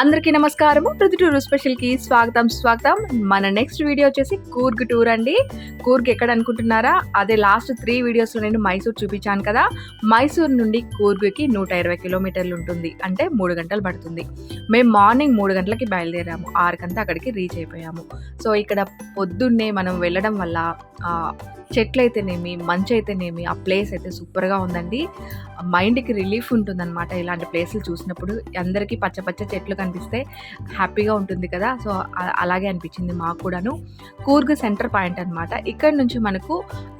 అందరికీ నమస్కారము. ప్రతి టూర్ స్పెషల్కి స్వాగతం స్వాగతం. మన నెక్స్ట్ వీడియో వచ్చేసి కూర్గ్ టూర్ అండి. కూర్గ్ ఎక్కడ అనుకుంటున్నారా? అదే లాస్ట్ త్రీ వీడియోస్లో నేను మైసూర్ చూపించాను కదా. మైసూర్ నుండి కూర్గ్కి నూట ఇరవై కిలోమీటర్లు ఉంటుంది. అంటే మూడు గంటలు పడుతుంది. మేము మార్నింగ్ మూడు గంటలకి బయలుదేరాము. ఆరుకంతా అక్కడికి రీచ్ అయిపోయాము. సో ఇక్కడ పొద్దున్నే మనం వెళ్ళడం వల్ల చెట్లు అయితేనేమి మంచు అయితేనేమి ఆ ప్లేస్ అయితే సూపర్గా ఉందండి. మైండ్కి రిలీఫ్ ఉంటుందన్నమాట ఇలాంటి ప్లేసులు చూసినప్పుడు. అందరికీ పచ్చ పచ్చ చెట్లు కనిపిస్తే హ్యాపీగా ఉంటుంది కదా. సో అలాగే అనిపించింది మాకు కూడాను. కూర్గ్ సెంటర్ పాయింట్ అనమాట ఇక్కడ నుంచి మనకు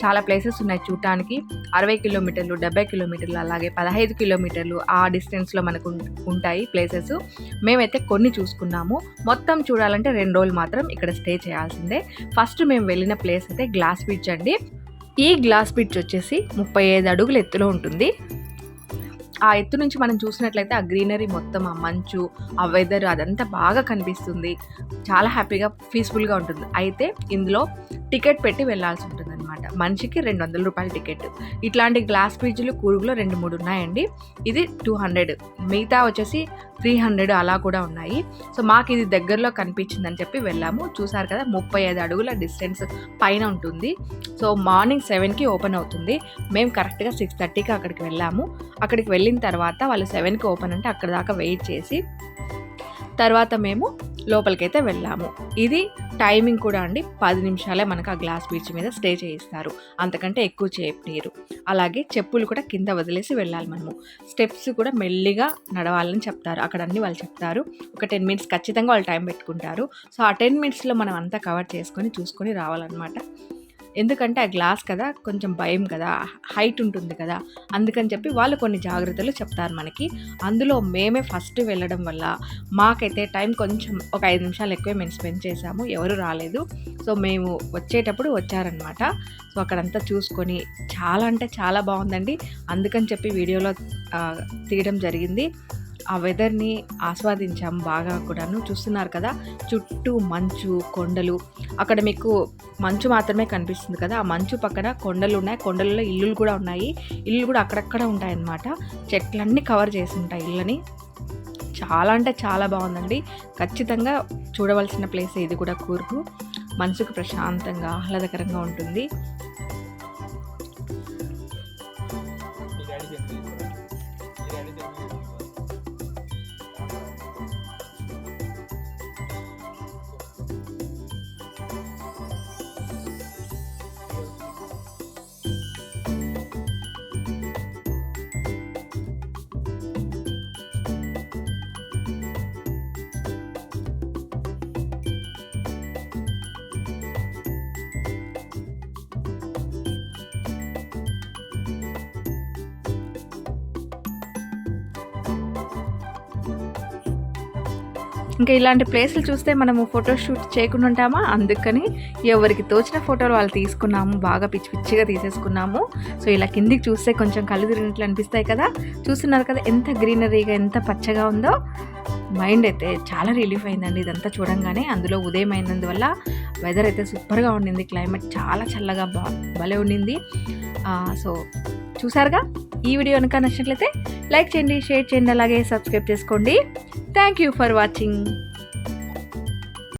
చాలా ప్లేసెస్ ఉన్నాయి చూడటానికి అరవై కిలోమీటర్లు డెబ్బై కిలోమీటర్లు అలాగే పదహైదు కిలోమీటర్లు ఆ డిస్టెన్స్లో మనకు ఉంటాయి ప్లేసెస్ మేమైతే కొన్ని చూసుకున్నాము. మొత్తం చూడాలంటే రెండు రోజులు మాత్రం ఇక్కడ స్టే చేయాల్సిందే. ఫస్ట్ మేము వెళ్ళిన ప్లేస్ అయితే గ్లాస్ బీచ్ అండి. ఈ గ్లాస్ బ్రిడ్జ్ వచ్చేసి ముప్పై ఐదు అడుగుల ఎత్తులో ఉంటుంది. ఆ ఎత్తు నుంచి మనం చూసినట్లయితే ఆ గ్రీనరీ మొత్తం ఆ మంచు ఆ వెదర్ అదంతా బాగా కనిపిస్తుంది. చాలా హ్యాపీగా పీస్ఫుల్గా ఉంటుంది. అయితే ఇందులో టికెట్ పెట్టి వెళ్ళాల్సి ఉంటుంది. మనిషికి రెండు వందల రూపాయల టికెట్. ఇట్లాంటి గ్లాస్ బ్రిడ్జ్లు కూరుగులో రెండు మూడు ఉన్నాయండి. ఇది టూ హండ్రెడ్. మిగతా వచ్చేసి త్రీ హండ్రెడ్ అలా కూడా ఉన్నాయి. సో మాకు ఇది దగ్గరలో కనిపించిందని చెప్పి వెళ్ళాము. చూసారు కదా ముప్పై ఐదు అడుగుల డిస్టెన్స్ పైన ఉంటుంది. సో మార్నింగ్ సెవెన్కి ఓపెన్ అవుతుంది. మేము కరెక్ట్గా సిక్స్ థర్టీకి అక్కడికి వెళ్ళాము. అక్కడికి వెళ్ళిన తర్వాత వాళ్ళు సెవెన్కి ఓపెన్ అంటే అక్కడ దాకా వెయిట్ చేసి తర్వాత మేము లోపలికైతే వెళ్ళాము. ఇది టైమింగ్ కూడా అండి పది నిమిషాలే మనకు ఆ గ్లాస్ బీచ్ మీద స్టే చేయిస్తారు. అంతకంటే ఎక్కువ చేయనీరు అలాగే చెప్పులు కూడా కింద వదిలేసి వెళ్ళాలి మనము. స్టెప్స్ కూడా మెల్లిగా నడవాలని చెప్తారు. అక్కడ అన్ని వాళ్ళు చెప్తారు. ఒక టెన్ మినిట్స్ ఖచ్చితంగా వాళ్ళు టైం పెట్టుకుంటారు. సో ఆ టెన్ మినిట్స్లో మనం అంతా కవర్ చేసుకొని చూసుకొని రావాలన్నమాట. ఎందుకంటే ఆ గ్లాస్ కదా కొంచెం భయం కదా హైట్ ఉంటుంది కదా అందుకని చెప్పి వాళ్ళు కొన్ని జాగ్రత్తలు చెప్తారు మనకి. అందులో మేమే ఫస్ట్ వెళ్ళడం వల్ల మాకైతే టైం కొంచెం ఒక ఐదు నిమిషాలు ఎక్కువే మేము స్పెండ్ చేసాము ఎవరు రాలేదు. సో మేము వచ్చేటప్పుడు వచ్చారనమాట సో అక్కడంతా చూసుకొని చాలా అంటే చాలా బాగుందండి. అందుకని చెప్పి వీడియోలో తీయడం జరిగింది. ఆ వెదర్ని ఆస్వాదించాం బాగా కూడాను. చూస్తున్నారు కదా చుట్టూ మంచు కొండలు. అక్కడ మీకు మంచు మాత్రమే కనిపిస్తుంది కదా ఆ మంచు పక్కన కొండలు ఉన్నాయి. కొండలలో ఇల్లులు కూడా ఉన్నాయి. ఇల్లు కూడా అక్కడక్కడ ఉంటాయన్నమాట. చెట్లన్నీ కవర్ చేసి ఉంటాయి ఇళ్ళని. చాలా అంటే చాలా బాగుందండి. ఖచ్చితంగా చూడవలసిన ప్లేస్ ఇది కూడా కూర్పు. మనసుకు ప్రశాంతంగా ఆహ్లాదకరంగా ఉంటుంది. ఇంకా ఇలాంటి ప్లేస్లు చూస్తే మనము ఫోటోషూట్ చేయకుండా ఉంటామా? అందుకని ఎవరికి తోచిన ఫోటోలు వాళ్ళు తీసుకున్నాము. బాగా పిచ్చి పిచ్చిగా తీసేసుకున్నాము. సో ఇలా కిందికి చూస్తే కొంచెం కళ్ళు తిరిగినట్లు అనిపిస్తాయి కదా? చూస్తున్నారు కదా ఎంత గ్రీనరీగా ఎంత పచ్చగా ఉందో? మైండ్ అయితే చాలా రిలీఫ్ అయిందండి ఇదంతా చూడంగానే. అందులో ఉదయం అయినందువల్ల వెదర్ అయితే సూపర్గా ఉండింది. క్లైమేట్ చాలా చల్లగా బా భలే ఉండింది. సో చూసారుగా ఈ వీడియో కనుక నచ్చినట్లయితే లైక్ చేయండి షేర్ చేయండి అలాగే సబ్స్క్రైబ్ చేసుకోండి. Thank you for watching